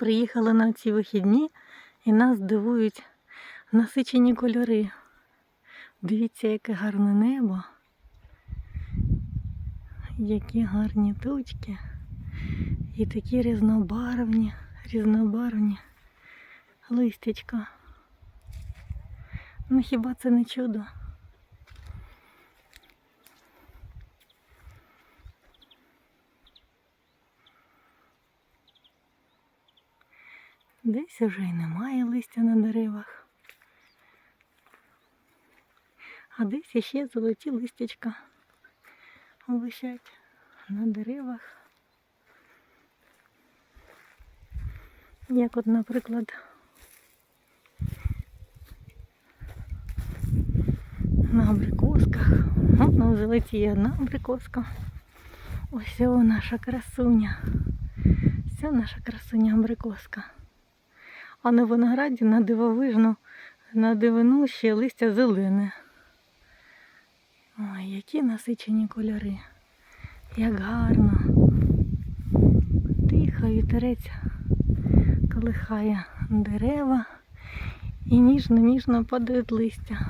приїхали на ці вихідні і нас дивують насичені кольори. Дивіться, яке гарне небо. Які гарні тучки. І такі різнобарвні, різнобарвні листячка. Ну хіба це не чудо? Десь уже й немає листя на деревах. А десь іще золоті листячка висять на деревах. Як от, наприклад, на абрикосках. От на золоті одна абрикоска. Ось о наша красуня. Це наша красуня абрикоска. А на винограді на дивовижну, на дивину ще листя зелене. Ой, які насичені кольори. Як гарно. Тихо вітерець колихає дерева і ніжно-ніжно падають листя.